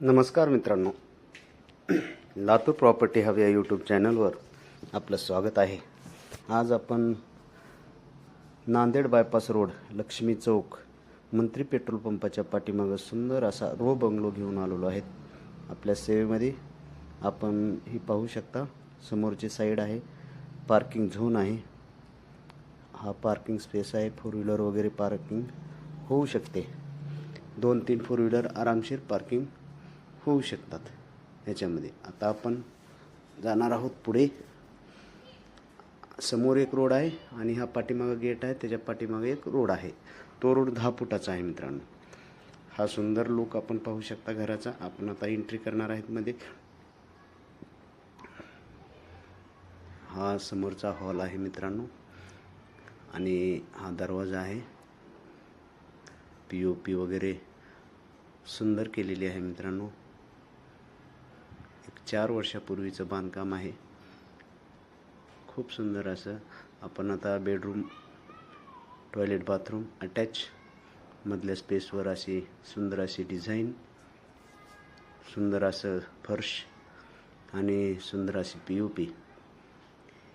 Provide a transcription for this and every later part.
नमस्कार मित्रांनो. लातूर प्रॉपर्टी हवी या यूट्यूब चॅनलवर आपलं स्वागत आहे. आज आपण Nanded bypass road Lakshmi Chowk Mantri petrol पंपाच्या पाठीमागं सुंदर असा रो बंगलो घेऊन आलेलो आहेत आपल्या सेवेमध्ये आपण ही पाहू शकता समोरची साईड आहे पार्किंग झोन आहे. हा पार्किंग स्पेस आहे फोर व्हीलर वगैरे पार्किंग होऊ शकते. दोन तीन फोर व्हीलर आरामशीर पार्किंग होऊ शकतात ह्याच्यामध्ये. आता आपण जाणार आहोत पुढे. समोर एक रोड आहे आणि हा पाठीमागं गेट आहे. त्याच्या पाठीमागे एक रोड आहे. तो रोड दहा फुटाचा आहे मित्रांनो. हा सुंदर लुक आपण पाहू शकता घराचा. आपण आता एंट्री करणार आहेत मध्ये. हा समोरचा हॉल आहे मित्रांनो. आणि हा दरवाजा आहे. पी ओ पी वगैरे सुंदर केलेली आहे मित्रांनो. चार वर्षापूर्वीचं बांधकाम आहे. खूप सुंदर असं. आपण आता बेडरूम टॉयलेट बाथरूम अटॅच मधल्या स्पेसवर अशी सुंदर अशी डिझाईन सुंदर असं फर्श आणि सुंदर अशी पी ओ पी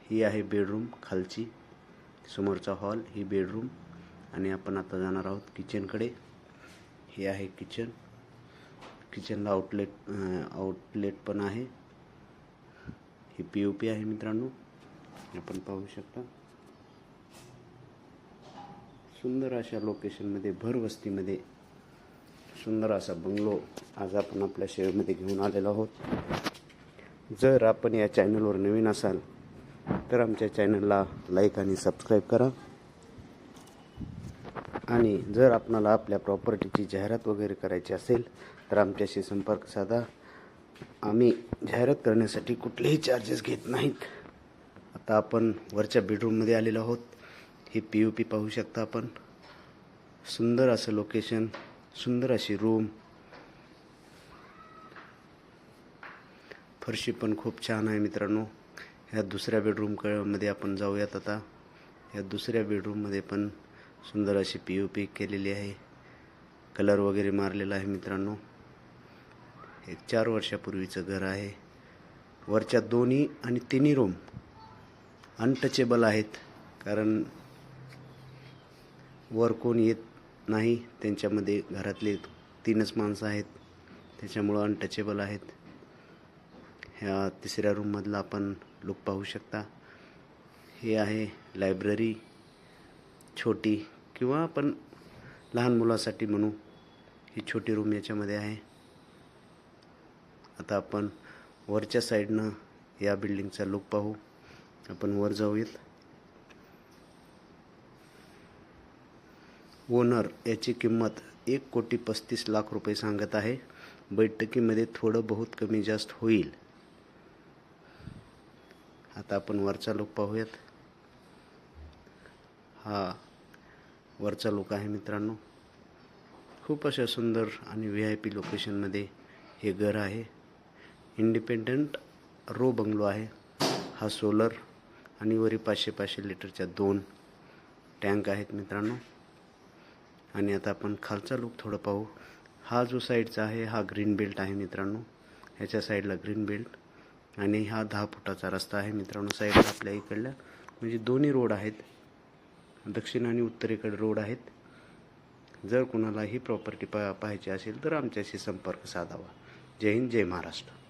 ही आहे बेडरूम खालची. समोरचा हॉल ही बेडरूम आणि आपण आता जाणार आहोत किचनकडे हे आहे किचन किचनला आउटलेट आउटलेट पण आहे. ही पी ओ पी आहे मित्रांनो. आपण पाहू शकता. सुंदर अशा लोकेशनमध्ये भरवस्तीमध्ये सुंदर असा बंगलो आज आपण आपल्या शेअरमध्ये घेऊन आलेलो आहोत. जर आपण या चॅनलवर नवीन असाल तर आमच्या चॅनलला लाईक आणि सबस्क्राईब करा. आणि जर आपणाला आपल्या प्रॉपर्टीची जाहिरात वगैरे करायची असेल तर आमच्याशी संपर्क साधा. आम्ही जाहिरात करण्यासाठी कुठलेही चार्जेस घेत नाहीत. आता आपण वरच्या बेडरूममध्ये आलेलो आहोत. ही पी यू पी पाहू शकता आपण. सुंदर असं लोकेशन सुंदर अशी रूम फरशी पण खूप छान आहे मित्रांनो. ह्या दुसऱ्या बेडरूममध्ये आपण जाऊयात आता. या दुसऱ्या बेडरूममध्ये पण सुंदर अशी पी ओ पी केलेली आहे. कलर वगैरे मारलेला आहे मित्रांनो. एक चार वर्षापूर्वीचं घर आहे. वरच्या दोन्ही आणि तिन्ही रूम अनटचेबल आहेत. कारण वर कोण येत नाही त्यांच्यामध्ये घरातले तीनच माणसं आहेत. त्याच्यामुळं अनटचेबल आहेत. ह्या तिसऱ्या रूममधला आपण लुक पाहू शकता. हे आहे लायब्ररी छोटी किंवा आपण लहान मुलासाठी म्हणू ही छोटी रूम याच्यामध्ये आहे. आता आपण वरच्या साईडनं या बिल्डिंगचा लुक पाहू. आपण वर जाऊयात. ओनर याची किंमत एक कोटी पस्तीस लाख रुपये सांगत आहे. बैठकीमध्ये थोडं बहुत कमी जास्त होईल. आता आपण वरचा लुक पाहूयात. हा वरचा लोक आहे मित्रांनो. खूप अशा सुंदर आणि व्ही आय पी लोकेशनमध्ये हे घर आहे. इंडिपेंडंट रो बंगलो आहे. हा सोलर आणि वरी पाचशे पाचशे लिटरच्या दोन टँक आहेत मित्रांनो. आणि आता आपण खालचा लुक थोडं पाहू. हा जो साईडचा आहे हा ग्रीन बेल्ट आहे मित्रांनो. ह्याच्या साईडला ग्रीन बेल्ट आणि हा दहा फुटाचा रस्ता आहे मित्रांनो साईडला आपल्या इकडल्या. म्हणजे दोन्ही रोड आहेत. दक्षिण आणि उत्तरेकडे रोड आहेत. जर कुणालाही प्रॉपर्टी पा पाहायची असेल तर आमच्याशी संपर्क साधावा. जय हिंद जय महाराष्ट्र.